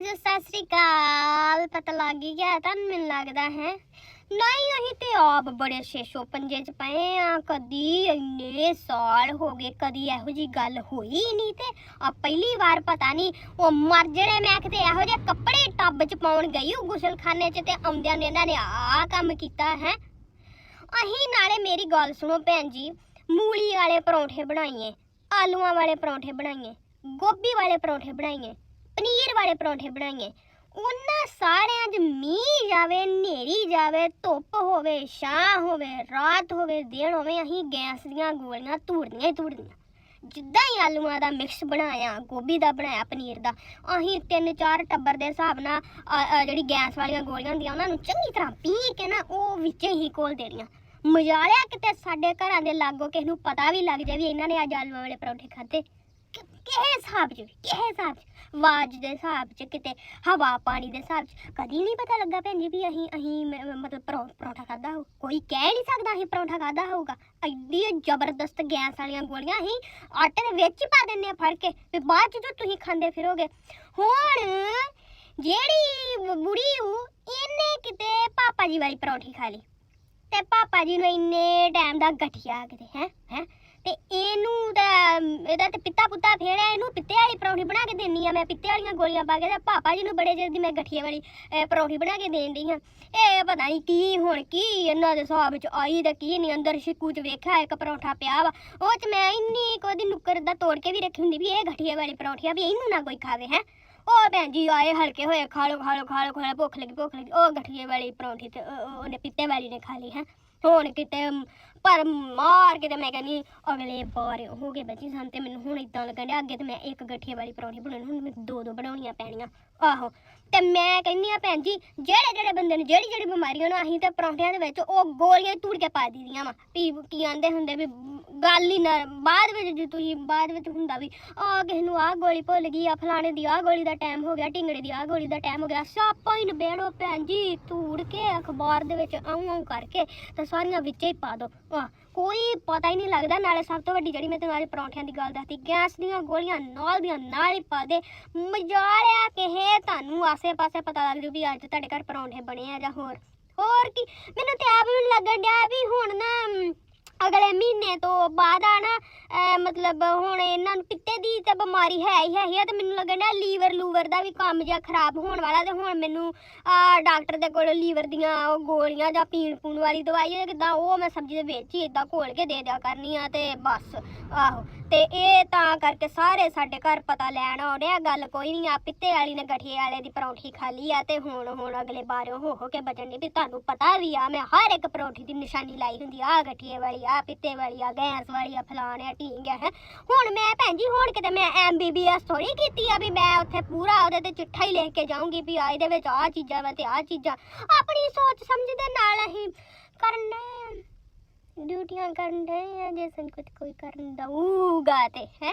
ਜੀ ਸਤਿ ਸ੍ਰੀ ਅਕਾਲ, ਪਤਾ ਲੱਗ ਹੀ ਗਿਆ, ਤੁਹਾਨੂੰ ਮੈਨੂੰ ਲੱਗਦਾ ਹੈ। ਨਹੀਂ, ਅਸੀਂ ਤੇ ਆਪ ਬੜੇ ਸ਼ੇਸ਼ੋ ਪੰਜੇ ਚ ਪਏ ਆ ਕਦੀ ਇੰਨੇ ਸਾਲ ਹੋ ਗਏ, ਕਦੀ ਇਹੋ ਜੀ ਗੱਲ ਹੋਈ ਨਹੀਂ ਤੇ ਆ ਪਹਿਲੀ ਵਾਰ ਪਤਾ ਨਹੀਂ ਉਹ ਮਰ ਜਿਹੜੇ ਮੈਂ ਕਿਤੇ ਇਹੋ ਜਿਹੇ ਕੱਪੜੇ ਟੱਬ ਚ ਪਾਉਣ ਗਈ ਉਹ ਗੁਸਲਖਾਨੇ ਚ ਤੇ ਆਉਂਦਿਆਂ ਨੇ ਇਹਨਾਂ ਨੇ ਆ ਕੰਮ ਕੀਤਾ ਹੈ। ਅਹੀਂ ਨਾਲੇ ਮੇਰੀ ਗੱਲ ਸੁਣੋ ਭੈਣ ਜੀ, ਮੂਲੀ ਵਾਲੇ ਪਰੌਂਠੇ ਬਣਾਈਏ, ਆਲੂਆਂ ਵਾਲੇ ਪਰੌਂਠੇ ਬਣਾਈਏ, ਗੋਭੀ ਵਾਲੇ ਪਰੌਂਠੇ ਬਣਾਈਏ। ਪਨੀਰ ਵਾਲੇ ਪਰੌਂਠੇ ਬਣਾਈਏ। ਉਹਨਾਂ ਸਾਰਿਆਂ 'ਚ ਮੀਂਹ ਜਾਵੇ, ਹਨੇਰੀ ਜਾਵੇ, ਧੁੱਪ ਹੋਵੇ, ਛਾਂ ਹੋਵੇ, ਰਾਤ ਹੋਵੇ, ਦਿਨ ਹੋਵੇ, ਅਸੀਂ ਗੈਸ ਦੀਆਂ ਗੋਲੀਆਂ ਧੂੜਦੀਆਂ ਹੀ ਧੂੜਦੀਆਂ ਜਿੱਦਾਂ ਹੀ ਆਲੂਆਂ ਦਾ ਮਿਕਸ ਬਣਾਇਆ, ਗੋਭੀ ਦਾ ਬਣਾਇਆ, ਪਨੀਰ ਦਾ, ਅਸੀਂ ਤਿੰਨ ਚਾਰ ਟੱਬਰ ਦੇ ਹਿਸਾਬ ਨਾਲ ਜਿਹੜੀ ਗੈਸ ਵਾਲੀਆਂ ਗੋਲੀਆਂ ਹੁੰਦੀਆਂ, ਉਹਨਾਂ ਨੂੰ ਚੰਗੀ ਤਰ੍ਹਾਂ ਪੀ ਕੇ ਨਾ ਉਹ ਵਿੱਚ ਹੀ ਕੋਲ ਦੇਣੀਆਂ। ਮਜ਼ਾ ਲਿਆ ਕਿਤੇ ਸਾਡੇ ਘਰਾਂ ਦੇ ਲਾਗੋ ਕਿਸ ਨੂੰ ਪਤਾ ਵੀ ਲੱਗ ਜਾਵੇ ਵੀ ਇਹਨਾਂ ਨੇ ਅੱਜ ਆਲੂਆਂ ਵਾਲੇ ਪਰੌਂਠੇ ਖਾਦੇ ਕਿਹੇ ਹਿਸਾਬ 'ਚ ਵੀ, ਕਿਹੇ ਹਿਸਾਬ 'ਚ? ਆਵਾਜ਼ ਦੇ ਹਿਸਾਬ 'ਚ ਕਿਤੇ ਹਵਾ ਪਾਣੀ ਦੇ ਹਿਸਾਬ 'ਚ। ਕਦੀ ਨਹੀਂ ਪਤਾ ਲੱਗਾ ਭੈਣ ਜੀ ਵੀ ਅਸੀਂ ਅਸੀਂ ਮ- ਮ- ਮਤਲਬ ਪਰੌ- ਪਰੌਂਠਾ ਖਾਦਾ ਹੋ ਕੋਈ ਕਹਿ ਨਹੀਂ ਸਕਦਾ ਅਸੀਂ ਪਰੌਂਠਾ ਖਾਦਾ ਹੋਊਗਾ। ਐਡੀ ਜ਼ਬਰਦਸਤ ਗੈਸ ਵਾਲੀਆਂ ਗੋਲੀਆਂ ਅਸੀਂ ਆਟੇ ਦੇ ਵਿੱਚ ਹੀ ਪਾ ਦਿੰਦੇ ਆ ਫੜ ਕੇ ਵੀ ਬਾਅਦ 'ਚ ਜੋ ਤੁਸੀਂ ਖਾਂਦੇ ਫਿਰੋਗੇ। ਹੁਣ ਜਿਹੜੀ ਬ- ਬੁੜੀ ਹੂ ਇਹਨੇ ਕਿਤੇ ਪਾਪਾ ਜੀ ਵਾਲੀ ਪਰੌਂਠੀ ਖਾ ਲਈ। ਤੇ ਪਾਪਾ ਜੀ ਨੂੰ ਇੰਨੇ ਟਾਈਮ ਦਾ ਗਠੀਆ ਕਿਤੇ ਹੈ ਹੈ। ਤੇ ਇਹਨੂੰ ਤਾਂ ਇਹਦਾ ਤੇ ਪਿੱਤਾ ਪੁੱਤਾ ਫੇੜਿਆ ਇਹਨੂੰ ਪਿੱਤੇ ਵਾਲੀ ਪਰੌਂਠੀ ਬਣਾ ਕੇ ਦੇਣੀ ਆ ਮੈਂ ਪਿੱਤੇ ਵਾਲੀਆਂ ਗੋਲੀਆਂ ਪਾ ਕੇ ਤੇ ਪਾਪਾ ਜੀ ਨੂੰ ਬੜੇ ਚਿਰ ਦੀ ਮੈਂ ਗਠੀਏ ਵਾਲੀ ਅਹ, ਪਰੌਂਠੀ ਬਣਾ ਕੇ ਦੇਣ ਡਈ ਹਾਂ। ਇਹ ਪਤਾ ਨਹੀਂ ਕੀ ਹੁਣ ਕੀ ਇਹਨਾਂ ਦੇ ਹਿਸਾਬ ਵਿੱਚ ਆਈ ਤੇ ਕੀ ਨਹੀਂ ਅੰਦਰ ਸ਼ਿਕੂ ਚ ਵੇਖਿਆ ਇੱਕ ਪਰੌਂਠਾ ਪਿਆ ਵਾ। ਉਹ ਚ ਮੈਂ ਇੰਨੀ ਕੋਦੀ ਨੁੱਕਰ ਦਾ ਤੋੜ ਕੇ ਵੀ ਰੱਖੀ ਹੁੰਦੀ ਵੀ ਇਹ ਗਠੀਏ ਵਾਲੀ ਪਰੌਂਠੀ ਆ ਵੀ ਇਹਨੂੰ ਨਾ ਕੋਈ ਖਾਵੇ ਹੈ। ਉਹ ਭੈਣ ਜੀ ਆਏ ਹਲਕੇ ਹੋਏ ਖਾ ਲੋ ਖਾ ਲੋ ਖਾ ਲੋ ਖਾ ਲੋ ਭੁੱਖ ਲੱਗੀ ਭੁੱਖ ਲੱਗੀ। ਉਹ ਗਠੀਏ ਵਾਲੀ ਪਰੌਂਠੀ ਤੇ ਉਹ- ਉਹ- ਉਹਨੇ ਪਿੱਤੇ ਵਾਲੀ ਨੇ ਖਾ ਲਈ ਹੈ। ਹੁਣ ਕਿਤੇ, ਪਰ ਮਾਰ ਕੇ ਤੇ ਮੈਂ ਕਹਿੰਦੀ ਅਗਲੇ ਵਾਰ ਹੋ ਗਏ ਬੱਚੀ ਸਾਨੂੰ ਤੇ ਮੈਨੂੰ ਹੁਣ ਇਦਾਂ ਲੱਗਣ ਡਿਆ, ਅੱਗੇ ਤੇ ਮੈਂ ਇੱਕ ਗੱਠੀਏ ਵਾਲੀ ਪਰੌਂਠੀ ਬਣਾਉਣੀ, ਹੁਣ ਮੈਨੂੰ ਦੋ ਦੋ ਬਣਾਉਣੀਆਂ ਪੈਣੀਆਂ। ਆਹੋ, ਤੇ ਮੈਂ ਕਹਿੰਦੀ ਆ ਭੈਣ ਜੀ, ਜਿਹੜੇ ਜਿਹੜੇ ਬੰਦੇ ਨੂੰ ਜਿਹੜੀ ਜਿਹੜੀ ਬਿਮਾਰੀਆਂ ਉਹਨਾਂ ਅਸੀਂ ਤੇ ਪਰੌਂਠਿਆਂ ਦੇ ਵਿੱਚ ਉਹ ਗੋਲੀਆਂ ਤੂੜ ਕੇ ਪਾ ਦੀਦੀਆਂ ਵਾ। ਵੀ ਕੀ ਆਂਦੇ ਹੁੰਦੇ ਵੀ ਗੱਲ ਹੀ ਨਾ, ਬਾਅਦ ਵਿੱਚ ਜੇ ਤੁਸੀਂ, ਬਾਅਦ ਵਿੱਚ ਹੁੰਦਾ ਵੀ ਆ ਕਿਸੇ ਨੂੰ ਆਹ ਗੋਲੀ ਭੁੱਲ ਗਈ, ਆ ਫਲਾਣੇ ਦੀ ਆਹ ਗੋਲੀ ਦਾ ਟਾਈਮ ਹੋ ਗਿਆ, ਢਿੰਗੜੇ ਦੀ ਆਹ ਗੋਲੀ ਦਾ ਟਾਈਮ ਹੋ ਗਿਆ, ਸਾਪਾ ਹੀ ਨਬੇੜੋ ਭੈਣ ਜੀ ਧੂੜ ਕੇ ਅਖਬਾਰ ਦੇ ਵਿੱਚ ਆਉਂ ਆਉਂ ਕਰਕੇ ਤੇ ਸਾਰੀਆਂ ਵਿੱਚੇ ਹੀ ਪਾ ਦੋ। ਆਹ ਕੋਈ ਪਤਾ ਹੀ ਨਹੀਂ ਲੱਗਦਾ, ਨਾਲੇ ਸਭ ਤੋਂ ਵੱਡੀ ਜਿਹੜੀ ਮੈਂ ਤੁਹਾਨੂੰ ਅੱਜ ਪਰੌਂਠਿਆਂ ਦੀ ਗੱਲ ਦੱਸਦੀ ਗੈਸ ਦੀਆਂ ਗੋਲੀਆਂ, ਨਾਲ ਦੀਆਂ, ਨਾਲ ਹੀ ਪਾ ਦੇ। ਮਜ਼ਾਰਿਆ ਕਿਹੇ, ਤੁਹਾਨੂੰ ਆਸੇ-ਪਾਸੇ ਪਤਾ ਲੱਗ ਜੂ ਵੀ ਅੱਜ ਤੁਹਾਡੇ ਘਰ ਪਰੌਂਠੇ ਬਣੇ ਆ ਜਾਂ ਹੋਰ। ਹੋਰ ਕੀ? ਮੈਨੂੰ ਤੇ ਆਪ ਵੀ ਲੱਗਣ ਡਿਆ ਵੀ ਹੁਣ ਨਾ ਅਗਲੇ ਮਹੀਨੇ ਤੋਂ ਬਾਅਦ ਆ ਨਾ ਮਤਲਬ ਹੁਣ ਇਹਨਾਂ ਨੂੰ ਪਿੱਤੇ ਦੀ ਤਾਂ ਬਿਮਾਰੀ ਹੈ ਹੀ ਹੈ ਹੀ ਆ ਤੇ ਮੈਨੂੰ ਲੱਗਣ ਡਿਆ ਲੀਵਰ ਲੂਵਰ ਦਾ ਵੀ ਕੰਮ ਜਿਹਾ ਖਰਾਬ ਹੋਣ ਵਾਲਾ ਤੇ ਹੁਣ ਮੈਨੂੰ, ਆ, ਡਾਕਟਰ ਦੇ ਕੋਲ ਲੀਵਰ ਦੀਆਂ ਉਹ ਗੋਲੀਆਂ ਜਾਂ ਪੀਣ ਪੂਣ ਵਾਲੀ ਦਵਾਈ ਹੈ ਕਿਦਾਂ ਉਹ ਮੈਂ ਸਬਜ਼ੀ ਦੇ ਵਿੱਚ ਹੀ ਇਦਾਂ ਘੋਲ ਕੇ ਦੇ ਦਿਆ ਕਰਨੀ ਆ ਤੇ ਬਸ, ਆਹੋ। ਤੇ ਇਹ ਤਾਂ ਕਰਕੇ ਸਾਰੇ ਸਾਡੇ ਘਰ ਪਤਾ ਲੈਣ ਆਉਂਦੇ ਆ, ਗੱਲ ਕੋਈ ਨਹੀਂ ਆ, ਪਿੱਤੇ ਵਾਲੀ ਨੇ ਗਠੀਏ ਵਾਲੇ ਦੀ ਪਰੌਂਠੀ ਖਾ ਲਈ ਆ ਤੇ ਹੁਣ ਹੁਣ ਅਗਲੇ ਬਾਰੇ ਹੋ ਹੋ ਕੇ ਬਚਣ ਦੀ ਵੀ ਤੁਹਾਨੂੰ ਪਤਾ ਵੀ ਆ, ਮੈਂ ਹਰ ਇੱਕ ਪਰੌਂਠੀ ਦੀ ਨਿਸ਼ਾਨੀ ਲਾਈ ਹੁੰਦੀ ਆ ਗਠੀਏ ਵਾਲੀ ਆ, ਪਿੱਤੇ ਵਾਲੀ ਆ, ਗੈਸ ਵਾਲੀ ਆ, ਫਲਾਣੇ ਆ ਢੀਂਗ ਹੈ। ਹੁਣ ਮੈਂ ਭੈਣ ਜੀ, ਹੁਣ ਕਿਤੇ ਮੈਂ ਐਮਬੀਬੀਐਸ ਥੋੜੀ ਕੀਤੀ ਆ ਵੀ ਮੈਂ ਉੱਥੇ ਪੂਰਾ ਉਹਦੇ ਤੇ ਚਿੱਠਾ ਹੀ ਲਿਖ ਕੇ ਜਾਊਂਗੀ ਵੀ ਆ ਇਹਦੇ ਵਿੱਚ ਆ ਚੀਜ਼ਾਂ ਵਾ ਤੇ ਆ ਚੀਜ਼ਾਂ। ਆਪਣੀ ਸੋਚ ਸਮਝ ਦੇ ਨਾਲ ਅਸੀਂ ਕਰਨਾ ਡਿਊਟੀਆਂ ਕਰਨ ਦੇ ਆ, ਜੇ ਸੰਕਟ ਕੋਈ ਕਰਨ ਦਊਗਾ ਤੇ, ਹੈ।